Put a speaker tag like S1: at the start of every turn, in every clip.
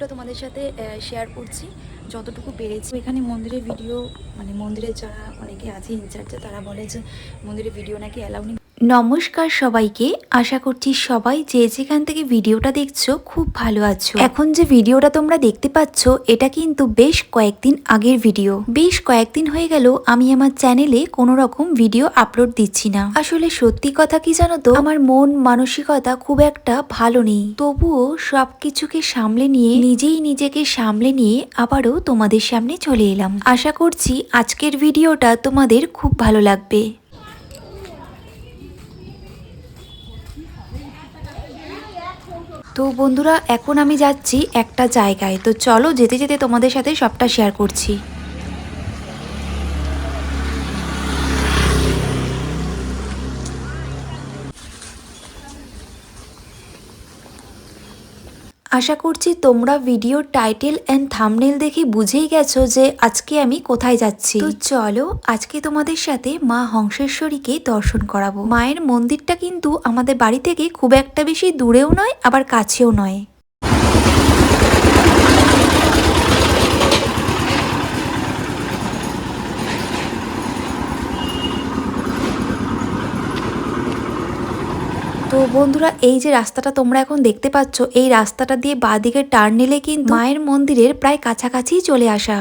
S1: ভিউটা তোমাদের সাথে শেয়ার করছি, যতটুকু পেরেছি। এখানে মন্দিরের ভিডিও মানে মন্দিরের যারা অনেকে আছে ইনচার্জে তারা বলে যে মন্দিরের ভিডিও নাকি অ্যালাউ নেই। নমস্কার সবাইকে। আশা করছি সবাই যে যেখান থেকে ভিডিওটা দেখছ, খুব ভালো আছো। এখন যে ভিডিওটা তোমরা দেখতে পাচ্ছ, এটা কিন্তু বেশ কয়েকদিন আগের ভিডিও। বেশ কয়েকদিন হয়ে গেল আমি আমার চ্যানেলে কোনো রকম ভিডিও আপলোড দিচ্ছি না। আসলে সত্যি কথা কি জানো তো, আমার মন মানসিকতা খুব একটা ভালো নেই। তবুও সবকিছুকে সামলে নিয়ে, নিজেই নিজেকে সামলে নিয়ে আবারও তোমাদের সামনে চলে এলাম। আশা করছি আজকের ভিডিওটা তোমাদের খুব ভালো লাগবে। তো বন্ধুরা, এখন আমি যাচ্ছি একটা জায়গায়। তো চলো যেতে যেতে তোমাদের সাথে সবটা শেয়ার করছি। আশা করছি তোমরা ভিডিও টাইটেল অ্যান্ড থামনেল দেখে বুঝেই গেছো যে আজকে আমি কোথায় যাচ্ছি। তো চলো, আজকে তোমাদের সাথে মা হংসেশ্বরীকে দর্শন করাবো। মায়ের মন্দিরটা কিন্তু আমাদের বাড়ি থেকে খুব একটা বেশি দূরেও নয়, আবার কাছেও নয়। তো বন্ধুরা, এই যে রাস্তাটা তোমরা এখন দেখতে পাচ্ছ, এই রাস্তাটা দিয়ে বাঁদিকে টার্ন নিলে কিন্তু মায়ের মন্দিরের প্রায় কাছাকাছি চলে আসা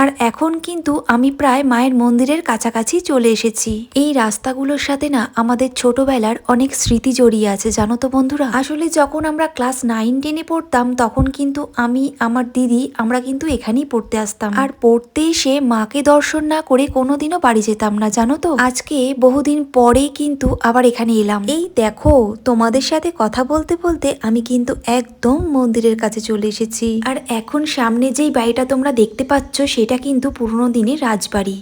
S1: আর এখন কিন্তু আমি প্রায় মায়ের মন্দিরের কাছাকাছি চলে এসেছি। এই রাস্তাগুলোর সাথে না আমাদের ছোটবেলার অনেক স্মৃতি জড়িয়ে আছে, জানো তো বন্ধুরা? আসলে যখন আমরা ক্লাস নাইন, টেনে পড়তাম, তখন কিন্তু আমি, আমার দিদি, আমরা কিন্তু এখানেই পড়তে আসতাম। আর পড়তে এসে মাকে দর্শন না করে কোনোদিনও বাড়ি যেতাম না, জানো তো? আজকে বহুদিন পরে কিন্তু আবার এখানে এলাম। এই দেখো, তোমাদের সাথে কথা বলতে বলতে আমি কিন্তু একদম মন্দিরের কাছে চলে এসেছি। আর এখন সামনে যেই বাড়িটা তোমরা দেখতে পাচ্ছ, সেটা কিন্তু পুরনো দিনের রাজবাড়ি।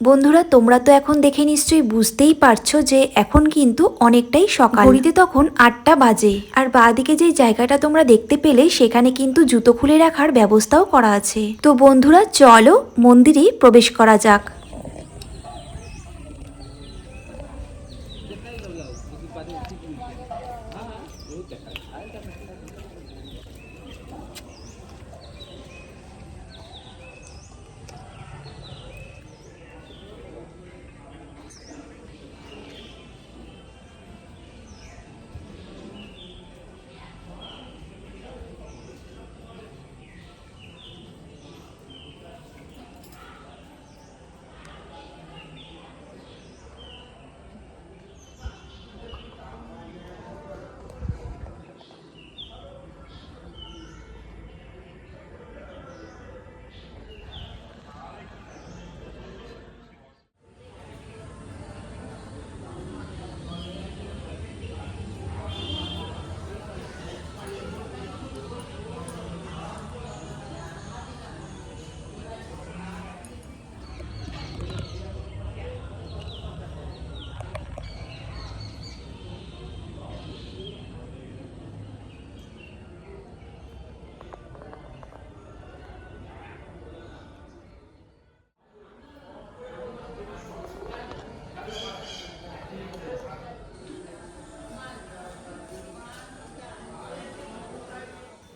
S1: বন্ধুরা, তোমরা তো এখন দেখে নিশ্চয়ই বুঝতেই পারছ যে এখন কিন্তু অনেকটাই সকাল। ঘড়িতে তখন আটটা বাজে। আর বাঁদিকে যে জায়গাটা তোমরা দেখতে পেলে, সেখানে কিন্তু জুতো খুলে রাখার ব্যবস্থাও করা আছে। তো বন্ধুরা, চলো মন্দিরে প্রবেশ করা যাক।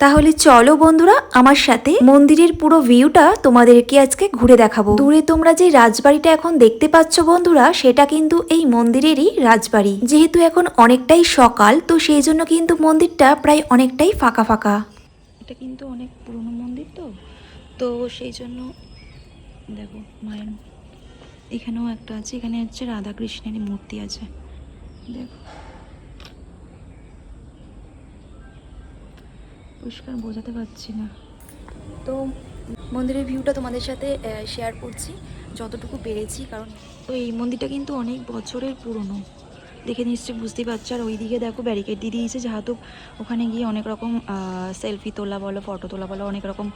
S1: তাহলে চলো বন্ধুরা, আমার সাথে মন্দিরের পুরো ভিউটা তোমাদেরকে আজকে ঘুরে দেখাবো। দূরে তোমরা যে রাজবাড়িটা এখন দেখতে পাচ্ছ বন্ধুরা, সেটা কিন্তু এই মন্দিরেরই রাজবাড়ি। যেহেতু এখন অনেকটাই সকাল, তো সেই জন্য কিন্তু মন্দিরটা প্রায় অনেকটাই ফাঁকা ফাঁকা। এটা কিন্তু অনেক পুরনো মন্দির তো তো সেই জন্য দেখো মায়ের এখানেও একটা আছে, এখানে হচ্ছে রাধাকৃষ্ণেরই মূর্তি আছে। দেখো। পরিষ্কার বোঝাতে পারছি না। তো মন্দিরের ভিউটা তোমাদের সাথে শেয়ার করছি যতটুকু পেরেছি কারণ তো এই মন্দিরটা কিন্তু অনেক বছরের পুরনো। দেখে নিশ্চয়ই বুঝতেই পারছ। আর ওইদিকে দেখো ব্যারিকেড দিয়ে দিয়েছে যেহেতু ওখানে গিয়ে অনেক রকম সেলফি তোলা বলো ফটো তোলা বলো অনেক রকম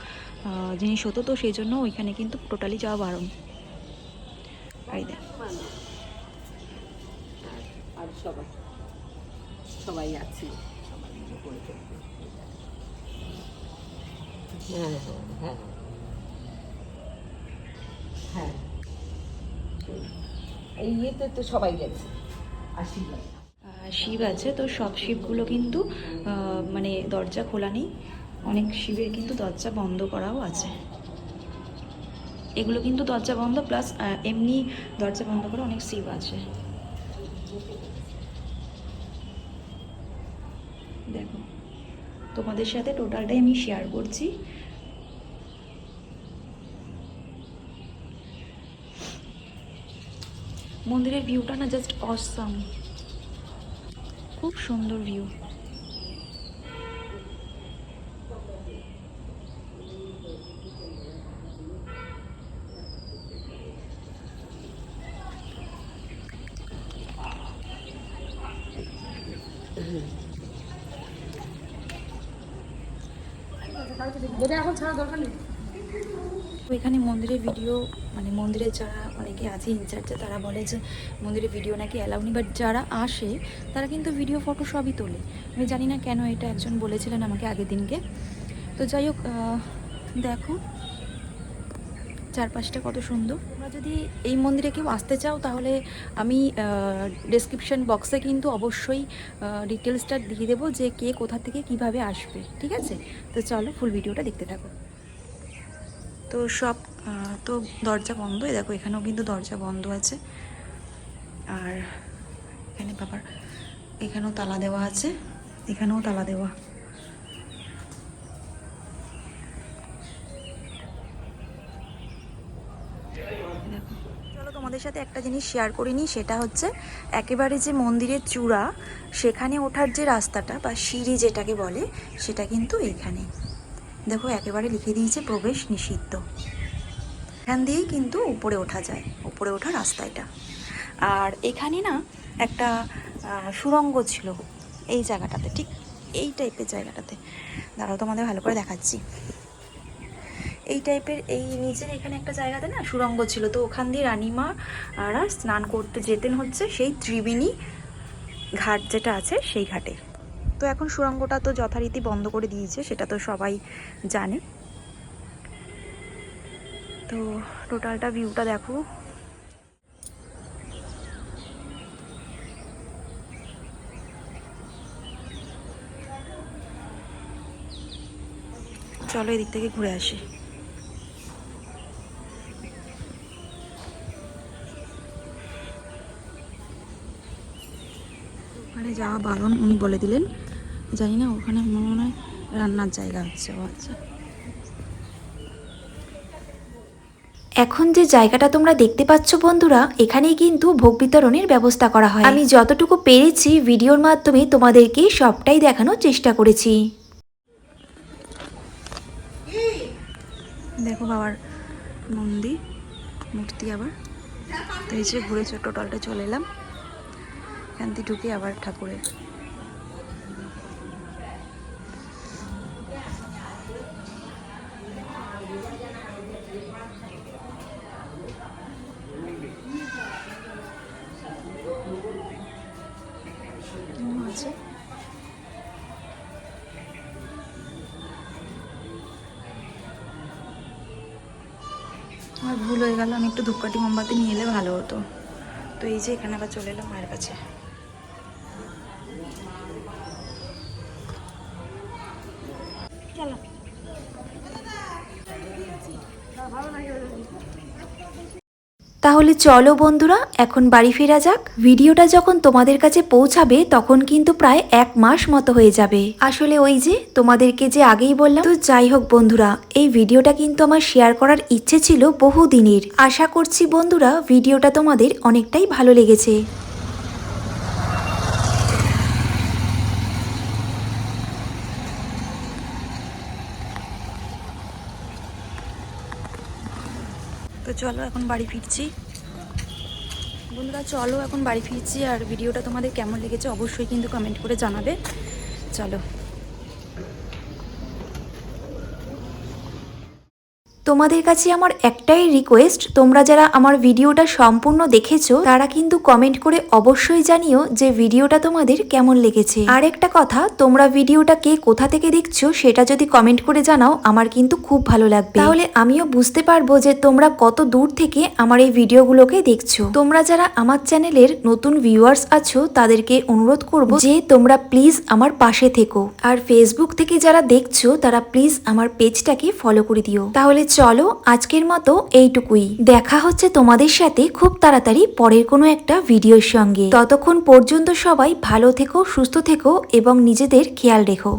S1: জিনিস হতো। তো সেই জন্য ওইখানে কিন্তু টোটালি যাওয়া বারণ। আর
S2: সবাই সবাই আছি। সবাই হ্যাঁ হ্যাঁ। হ্যাঁ। এই ইয়েতে তো সবাই গেছে। আশীর্বাদ
S3: শিব আছে। তো সব শিবগুলো কিন্তু মানে দরজা খোলা নেই। অনেক শিবের কিন্তু দরজা বন্ধ করাও আছে। এগুলো কিন্তু দরজা বন্ধ, প্লাস এমনি দরজা বন্ধ করা অনেক শিব আছে দেখো তোমাদের সাথে টোটালটাই আমি শেয়ার করছি। মন্দিরের ভিউটা না জাস্ট অসাম খুব সুন্দর ভিউ তো এখানে মন্দিরের ভিডিও মানে মন্দিরের যারা অনেকে আছে ইনচার্জে তারা বলে যে মন্দিরের ভিডিও নাকি অ্যালাউ নেই বাট যারা আসে, তারা কিন্তু ভিডিও ফটো সবই তোলে। আমি জানি না কেন এটা একজন বলেছিলেন আমাকে আগের দিনকে। তো যাই হোক দেখো চারপাশটা কত সুন্দর। তোমরা যদি এই মন্দিরে কেউ আসতে চাও, তাহলে আমি ডেসক্রিপশন বক্সে কিন্তু অবশ্যই ডিটেলসটা দিয়ে দেবো যে কে কোথা থেকে কীভাবে আসবে, ঠিক আছে? তো চলো ফুল ভিডিওটা দেখতে থাকো। তো সব তো দরজা বন্ধ, এই দেখো এখানেও কিন্তু দরজা বন্ধ আছে। আর এখানে বাবার, এখানেও তালা দেওয়া আছে, এখানেও তালা দেওয়া। চলো তোমাদের সাথে একটা জিনিস শেয়ার করে নিই সেটা হচ্ছে একেবারে যে মন্দিরের চূড়া সেখানে ওঠার যে রাস্তাটা বা সিঁড়ি যেটাকে বলে সেটা কিন্তু এইখানে। দেখো একেবারে লিখে দিয়েছে প্রবেশ নিষিদ্ধ। এখান দিয়েই কিন্তু উপরে ওঠা যায় উপরে ওঠা রাস্তা এটা। আর এখানে না একটা আহ, সুড়ঙ্গ ছিল এই জায়গাটাতে ঠিক এই টাইপের জায়গাটাতে। দাঁড়াও তোমাদের ভালো করে দেখাচ্ছি। এই টাইপের এই নিচের এখানে একটা জায়গাতে না সুড়ঙ্গ ছিল। তো ওখান দিয়ে রানিমা আরা স্নান করতে যেতেন হচ্ছে সেই ত্রিবেণী ঘাট যেটা আছে সেই ঘাটে। তো এখন সুড়ঙ্গটা তো যথারীতি বন্ধ করে দিয়েছে, সেটা তো সবাই জানে। তো টোটালটা ভিউটা দেখো। চলো এদিক থেকে ঘুরে আসি। ওখানে যাওয়া বারণ উনি বলে দিলেন। জানি না ওখানে মনে হয় রান্নার জায়গা হচ্ছে ও আচ্ছা।
S1: এখন যে জায়গাটা তোমরা দেখতে পাচ্ছ বন্ধুরা এখানেই কিন্তু ভোগ বিতরণের ব্যবস্থা করা হয়। আমি যতটুকু পেরেছি ভিডিওর মাধ্যমে তোমাদেরকে সবটাই দেখানোর চেষ্টা করেছি।
S3: দেখো বাবার মন্দির মূর্তি আবার। তো এই যে ঘুরে টোটালটা চলে এলাম। এখান ঢুকে আবার ঠাকুরের। আমার ভুল হয়ে গেল, আমি একটু ধূপকাঠি মোমবাতি নিয়ে এলে ভালো হতো। তো এই যে এখানে আবার চলে এলাম মায়ের কাছে।
S1: তাহলে চলো বন্ধুরা, এখন বাড়ি ফেরা যাক। ভিডিওটা যখন তোমাদের কাছে পৌঁছাবে, তখন কিন্তু প্রায় এক মাস মতো হয়ে যাবে। আসলে ওই যে, তোমাদেরকে যে আগেই বললাম, তো যাই হোক বন্ধুরা, এই ভিডিওটা কিন্তু আমার শেয়ার করার ইচ্ছে ছিল বহু দিনের আশা করছি বন্ধুরা, ভিডিওটা তোমাদের অনেকটাই ভালো লেগেছে।
S3: তো চলো এখন বাড়ি ফিরছি। বন্ধুরা, চলো এখন বাড়ি ফিরছি আর ভিডিওটা তোমাদের কেমন লেগেছে অবশ্যই কিন্তু কমেন্ট করে জানাবে। চলো।
S1: তোমাদের কাছে আমার একটাই রিকোয়েস্ট তোমরা যারা আমার ভিডিওটা সম্পূর্ণ দেখেছ, তারা কিন্তু কমেন্ট করে অবশ্যই জানিও যে ভিডিওটা তোমাদের কেমন লেগেছে। আর একটা কথা, তোমরা ভিডিওটা কে কোথা থেকে দেখছ, সেটা যদি কমেন্ট করে জানাও, আমার কিন্তু খুব ভালো লাগবে। তাহলে আমিও বুঝতে পারব যে তোমরা কত দূর থেকে আমার এই ভিডিওগুলোকে দেখছ। তোমরা যারা আমার চ্যানেলের নতুন ভিউয়ার্স আছো, তাদেরকে অনুরোধ করব যে তোমরা প্লিজ আমার পাশে থেকো। আর ফেসবুক থেকে যারা দেখছ, তারা প্লিজ আমার পেজটাকে ফলো করে দিও। তাহলে চলো আজকের মতো এইটুকুই। দেখা হচ্ছে তোমাদের সাথে খুব তাড়াতাড়ি পরের কোনো একটা ভিডিওর সঙ্গে। ততক্ষণ পর্যন্ত সবাই ভালো থেকো, সুস্থ থেকো এবং নিজেদের খেয়াল রেখো।